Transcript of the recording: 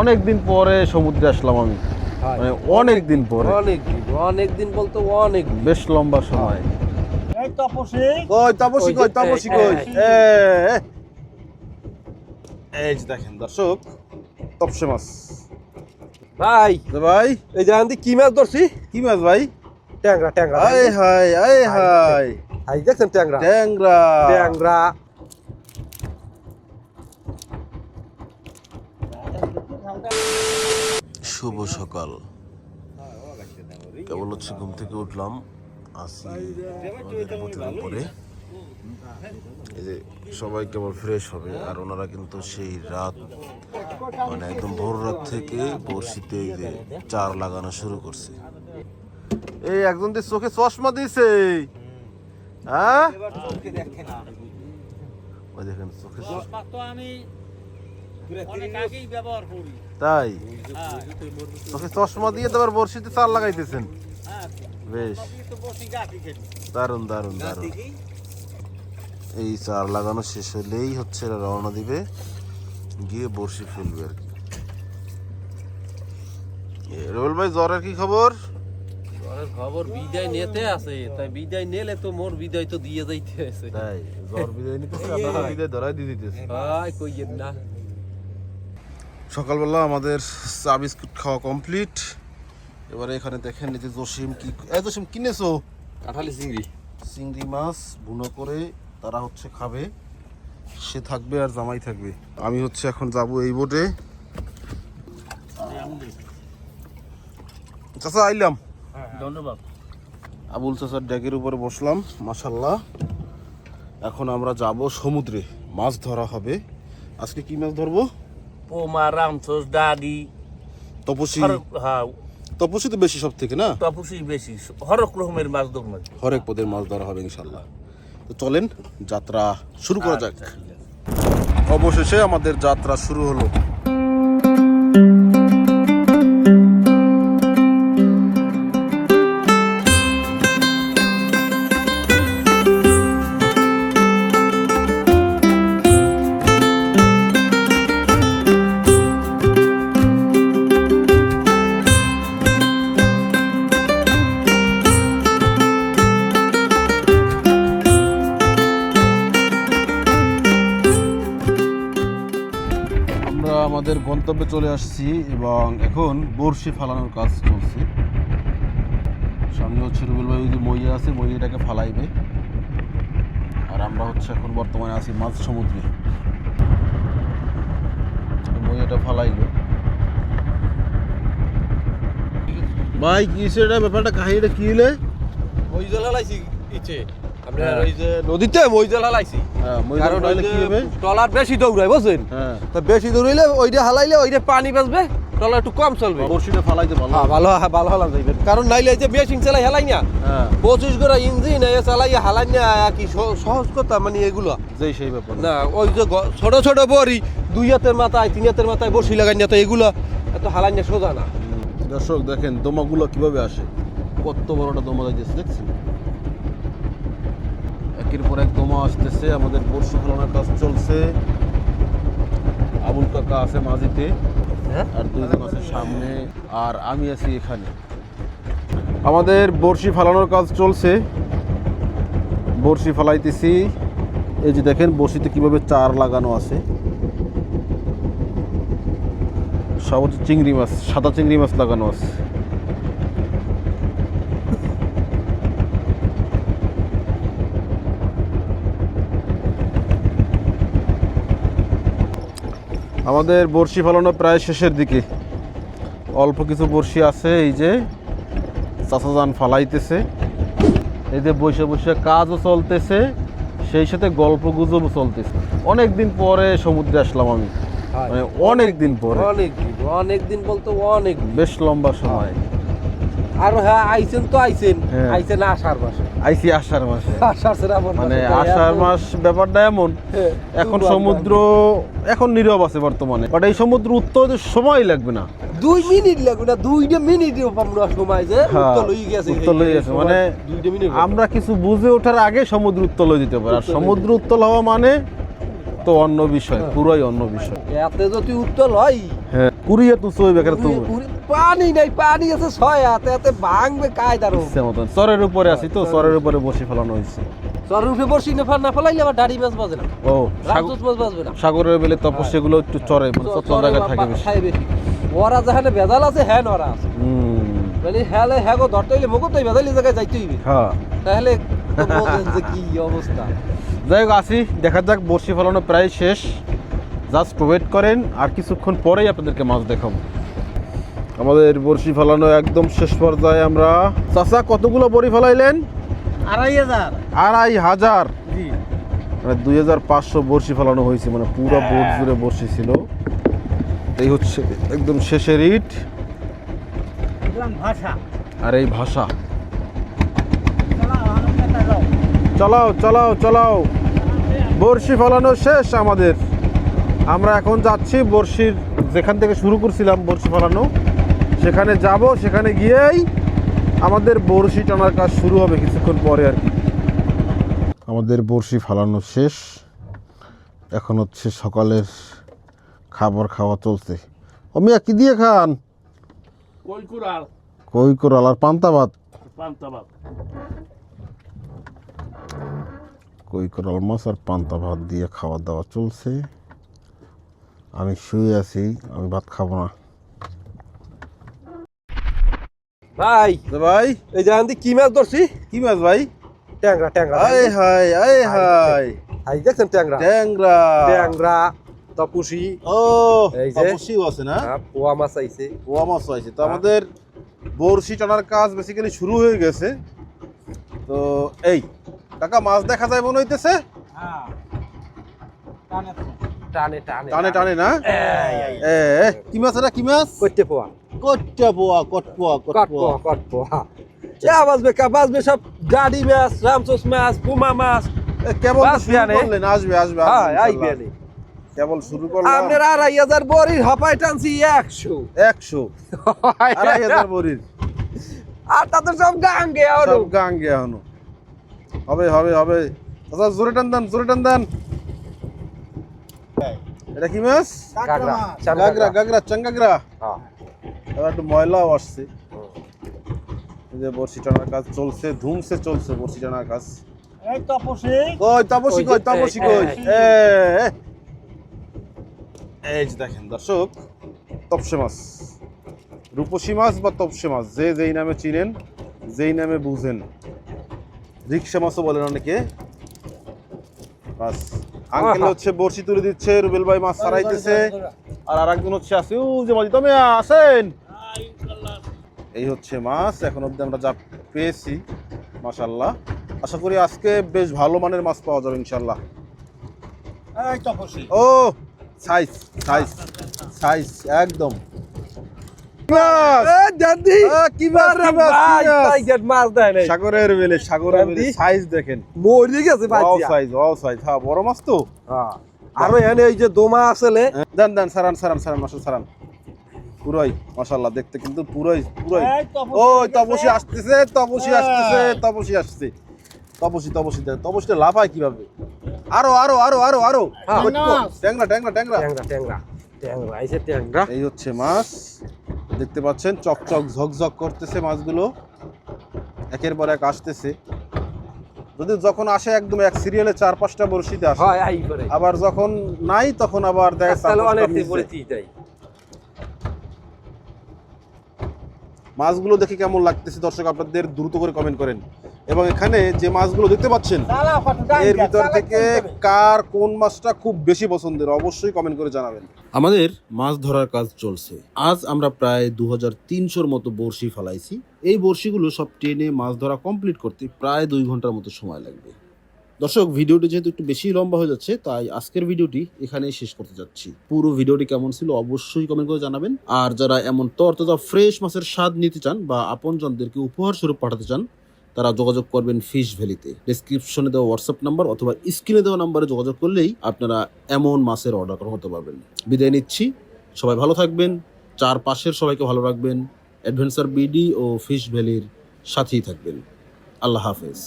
অনেক দিন পরে সমুদ্রে আসলাম আমি। মানে অনেক দিন পরে অনেক দিন অনেক দিন। বলতে অনেক বেশ লম্বা সময়। এই তপসী। কই তাপসী কই তাপসী কই? এ। এই যে দেখেন দর্শক তপসে মাছ। ভাই ভাই। এই যে আন্দি কি মাছ ধরছি? কি মাছ ভাই? ট্যাংরা ট্যাংরা। আয় হাই আয় হাই হাই দেখছেন ট্যাংরা। ট্যাংরা। ট্যাংরা। শুভ সকাল। কেবল হচ্ছে? ঘুম থেকে উঠলাম। আসি উপরে। এই যে সবাই কেবল ফ্রেশ হবে। আর ওনারা কিন্তু সেই রাত মানে একদম ভোর রাত থেকে বড়শিতে এই যে চার লাগানো শুরু করছে। এই একজন দিয়ে চোখে চশমা দিছে। হ্যাঁ? ওই দেখেন, চোখে চশমা তো আমি অনেক আগেই ব্যবহার করি তাই? হ্যাঁ। চোখে চশমা দিয়ে তো আবার বড়শিতে চার লাগাইতেছেন। হ্যাঁ বেশ। দারুণ দারুণ দারুণ এই চার লাগানো শেষ হলেই হচ্ছে রওনা দিবে গিয়ে বড়শি ফেলবে আর কি। এ, ভাই জ্বরের কি খবর? খবর বিদায় নিতে আছে। তাই বিদায় নিলে তো মোর বিদায় তো দিয়ে যাইতে আছে তাই জ্বর বিদায় আপনারা বিদায় ধরাই দিয়ে দিতেছে। ভাই কইয়েন না। সকালবেলা আমাদের চা বিস্কুট খাওয়া কমপ্লিট এবারে এখানে দেখেন এই যে জসিম কি এই জসিম কিনেছো কাঁঠালি চিংড়ি। চিংড়ি মাছ বুনো করে তারা হচ্ছে খাবে। সে থাকবে আর জামাই থাকবে। আমি হচ্ছে এখন যাব এই বোটে চাচা আইলাম। ধন্যবাদ। আবুল চাচার ড্যাগের উপরে বসলাম মাসাল্লাহ এখন আমরা যাব সমুদ্রে। মাছ ধরা হবে। আজকে কি মাছ ধরবো? পোমা রামথোস ডাডি তপসী হ্যাঁ তপসী তো বেশি সব থেকে না? তপসি বেশি। হরেক রকমের মাছ ধরুন হরেক পদের মাছ ধরা হবে ইনশাল্লাহ তো চলেন যাত্রা শুরু করা যাক। অবশেষে আমাদের যাত্রা শুরু হলো। গন্তব্যে চলে আসছি এবং এখন বড়শি ফালানোর কাজ চলছে। সামনে হচ্ছে রুবেল ভাই ওই যে মইয়া আছে মইয়াটাকে ফালাইবে। আর আমরা হচ্ছে এখন বর্তমানে আছি মাঝ সমুদ্রে। মইয়াটা ফালাইলো। ভাই কি সেটা ব্যাপারটা কাহিনীটা কি হলে মই জল হালাইছি ইচ্ছে। আপনার ওই যে নদীতে হালাইছি হ্যাঁ কারণ ওই টলার বেশি দৌড়ায় বুঝছেন? হ্যাঁ। বেশি দৌড়াইলে ওইটা হালাইলে ওইটা পানি বাঁচবে টলার একটু কম চলবে। ফালাইতে ভালো হ্যাঁ ভালো হ্যাঁ, ভালো হালান যাইবে। কারণ নাইলে যে মেশিন চালাই হালাই না হ্যাঁ। পঁচিশ গোড়া ইঞ্জিন এ চালাই হালাই না কি সহ- সহজ কথা মানে এগুলো? যেই সেই ব্যাপার। না ওই যে ছোট ছোট বড়ি দুই হাতের মাথায় তিন হাতের মাথায় বসি লাগাই না তো এগুলো এত হালাই না সোজা না। দর্শক দেখেন দোমাগুলো কীভাবে আসে? কত বড়টা দোমা যাইতেছে দেখছেন? একের পর এক দোমা আসতেছে আমাদের বর্ষু ফেলানোর কাজ চলছে। আবুল কাকা আছে মাঝিতে হ্যাঁ? আর দুইজন আছে সামনে আর আমি আছি এখানে। আমাদের বড়শি ফালানোর কাজ চলছে। বড়শি ফালাইতেছি। এই যে দেখেন বড়শিতে কীভাবে চার লাগানো আছে। সব চিংড়ি মাছ সাদা চিংড়ি মাছ লাগানো আছে। আমাদের বড়শি ফলানো প্রায় শেষের দিকে। অল্প কিছু বড়শি আছে এই যে চাচাজান ফালাইতেছে। এই যে বসে বসে কাজও চলতেছে সেই সাথে গল্প গুজবও চলতেছে। অনেক দিন পরে সমুদ্রে আসলাম আমি। মানে অনেক দিন পরে। অনেক দিন অনেক দিন বলতে অনেক বেশ লম্বা সময়। আর হ্যাঁ আইছেন তো আইছেন। হ্যাঁ। আইছেন আষাঢ় মাসে আইসি আষাঢ় মাসে। মানে আষাঢ় মাস ব্যাপারটা এমন হ্যাঁ, এখন সমুদ্র এখন নীরব আছে বর্তমানে। বাট এই সমুদ্র উত্তর হতে সময় লাগবে না। দুই মিনিট লাগবে না দুইটা মিনিট আমরা সময় যে হ্যাঁ, উত্তর লই গেছে। মানে আমরা কিছু বুঝে ওঠার আগে সমুদ্র উত্তল হয়ে দিতে পারে। আর সমুদ্র উত্তল হওয়া মানে তো অন্য বিষয় পুরোই অন্য বিষয়। এতে যদি উত্তল হয় হ্যাঁ কুড়িয়ে তো চইবে পানি নাই পানি আছে ছয় হাতে এতে ভাঙবে কায়দার মতন। চরের উপরে আছি তো চরের উপরে বসে ফেলানো হয়েছে। চরের উপরে বসি না না ফেলাইলে আবার দাড়ি মাছ বাজে না। ও সাগর- মাছ বাজবে না। সাগরের বেলে তপস্য এগুলো একটু চরে মানে চর জায়গায় থাকে বেশি। ওরা যেখানে ভেজাল আছে হ্যাঁ ওরা আছে। মানে হ্যালে হ্যাঁ গো ধরতে হইলে মগো তো ভেজালি জায়গায় যাইতে হইবে হ্যাঁ। তাহলে যে কি অবস্থা। যাই হোক আসি। দেখা যাক বড়শি ফেলানো প্রায় শেষ। জাস্ট ওয়েট করেন আর কিছুক্ষণ পরেই আপনাদেরকে মাছ দেখাবো। আমাদের বড়শি ফেলানো একদম শেষ পর্যায়ে আমরা। চাচা কতগুলো বড়ি ফেলাইলেন? আড়াই হাজার। আড়াই হাজার? মানে দুই হাজার পাঁচশো বড়শি ফেলানো হয়েছে মানে পুরো বোট জুড়ে বড়শি ছিল। এই হচ্ছে একদম শেষের ইট। ভাষা। আর এই ভাষা। চালাও আনন্দে চালাও চালাও চালাও চালাও। বড়শি ফেলানো শেষ আমাদের। আমরা এখন যাচ্ছি বড়শির যেখান থেকে শুরু করছিলাম বড়শি ফেলানো। সেখানে যাব সেখানে গিয়েই আমাদের বড়শি টানার কাজ শুরু হবে কিছুক্ষণ পরে আর কি। আমাদের বড়শি ফেলানো শেষ। এখন হচ্ছে সকালের খাবার খাওয়া চলছে। ও মিয়া কি দিয়ে খান? কলকুরাল কই কোরাল আর পান্তা ভাত? পান্তাবাদ কই কোরাল মাছ আর পান্তা ভাত দিয়ে খাওয়া দাওয়া চলছে। আমি শুয়ে আছি আমি ভাত খাব না। ভাই ভাই। এই যে আন্দি কি মাছ ধরছি? কি মাছ ভাই? ট্যাংরা ট্যাংরা। আয় হাই আয় হাই আই দেখছেন ট্যাংরা? ট্যাংরা। ট্যাংরা তপুসি। ও এই যে। আছে না? হ্যাঁ, পোয়া মাছ আইছে। পোয়া মাছ আছে তো আমাদের বড়শি টানার কাজ বেসিক্যালি শুরু হয়ে গেছে। তো এই কাকা মাছ দেখা যায় মনে হইতেছে? হ্যাঁ। টানে টানে টানে টানে না? কি মাছ এটা কি মাছ? করতে পোয়া। কট্টা পোয়া কট পোয়া কট কট পোয়া পোয়া কট পোয়া যা বাজবে কা বাজবে সব গাড়ি মাছ রামচোস মাছ পুমা মাছ কেবল আসবে আসবে হ্যাঁ আইবে কেবল শুরু করলাম। আপনার আড়াই হাজার বড়ির হপায় টানছি একশো। একশো। আড়াই হাজার বড়ির। আর তাতে সব গাঙ্গে আর সব গাঙ্গে হবে হবে হবে। আচ্ছা জোরে টান দেন জোরে টান দেন। এটা কি মাছ গাগরা গাগরা গাগরা চাঙ্গাগরা হ্যাঁ। এবার একটু ময়লাও আসছে। যে বড়শি টানার কাজ চলছে ধুমসে চলছে বড়শি টানার কাজ। এই তপসি। কই তাপসী কই তাপসী কই? এই, এ এ। এই যে দেখেন দর্শক তপসে মাছ। রূপসী মাছ বা তপসে মাছ যে যেই নামে চিনেন যেই নামে বুঝেন। রিক্সা মাছও বলেন অনেকে। বাস আঙ্কেল হচ্ছে বড়শি তুলে দিচ্ছে রুবেল ভাই মাছ ছাড়াইতেছে। আর আরেকজন হচ্ছে আছে ও যে মাঝি তুমি আসেন এই হচ্ছে মাছ এখন অব্দি আমরা যা পেয়েছি মাশাল্লাহ আশা করি আজকে বেশ ভালো মানের মাছ পাওয়া যাবে ইনশাল্লাহ ও সাইজ সাইজ সাইজ একদম। আরে সাগরের বেলে সাগরের? সাইজ দেখেন। মরে গেছে সাইজ সাইজ হ্যাঁ বড় মাছ তো? এখানে এই যে দোমা আসলে দেন দেন সারান সারান সারান মাসুল সারান। পুরোই মাশাল্লাহ দেখতে কিন্তু পুরোই পুরোই। ওই তপসী আসতেছে তপসী আসতেছে তপসী আসছে তপসী তপসী দেখ তপসীটা লাফায় কীভাবে? আরও আরও আরও আরও আরও। হ্যাঁ। ট্যাংরা ট্যাংরা ট্যাংরা ট্যাংরা ট্যাংরা ট্যাংরা আইছে ট্যাংরা এই হচ্ছে মাছ। দেখতে পাচ্ছেন চকচক ঝকঝক করতেছে মাছগুলো। একের পর এক আসতেছে। যদি যখন আসে একদম এক সিরিয়ালে চার পাঁচটা বড়শিতে আসে। হয় আই করে। আবার যখন নাই তখন আবার দেখা যাচ্ছে তাহলে চার পাঁচটা অনেক মিশে। পরিচিত যাই মাছগুলো দেখে কেমন লাগতেছে? দর্শক আপনাদের দ্রুত করে কমেন্ট করেন। এবং এখানে যে মাছগুলো দেখতে পাচ্ছেন এর ভিতর থেকে কার কোন মাছটা খুব বেশি পছন্দের অবশ্যই কমেন্ট করে জানাবেন। আমাদের মাছ ধরার কাজ চলছে। আজ আমরা প্রায় দু হাজার তিনশোর মতো বড়শি ফেলাইছি। এই বড়শিগুলো সব টেনে মাছ ধরা কমপ্লিট করতে প্রায় দুই ঘণ্টার মতো সময় লাগবে। দর্শক, ভিডিওটি যেহেতু একটু বেশি লম্বা হয়ে যাচ্ছে, তাই আজকের ভিডিওটি এখানেই শেষ করতে যাচ্ছি। পুরো ভিডিওটি কেমন ছিল অবশ্যই কমেন্ট করে জানাবেন। আর যারা এমন তরতাজা ফ্রেশ মাছের স্বাদ নিতে চান বা আপনজনদেরকে উপহার স্বরূপ পাঠাতে চান, তারা যোগাযোগ করবেন ফিশ ভ্যালিতে ডিসক্রিপশনে দেওয়া হোয়াটসঅ্যাপ নাম্বার অথবা স্ক্রিনে দেওয়া নাম্বারে যোগাযোগ করলেই আপনারা এমন মাছের অর্ডার করতে পারবেন। বিদায় নিচ্ছি। সবাই ভালো থাকবেন। চার পাশের সবাইকে ভালো রাখবেন। অ্যাডভেঞ্চার বিডি ও ফিশ ভ্যালির সাথেই থাকবেন। আল্লাহ হাফেজ।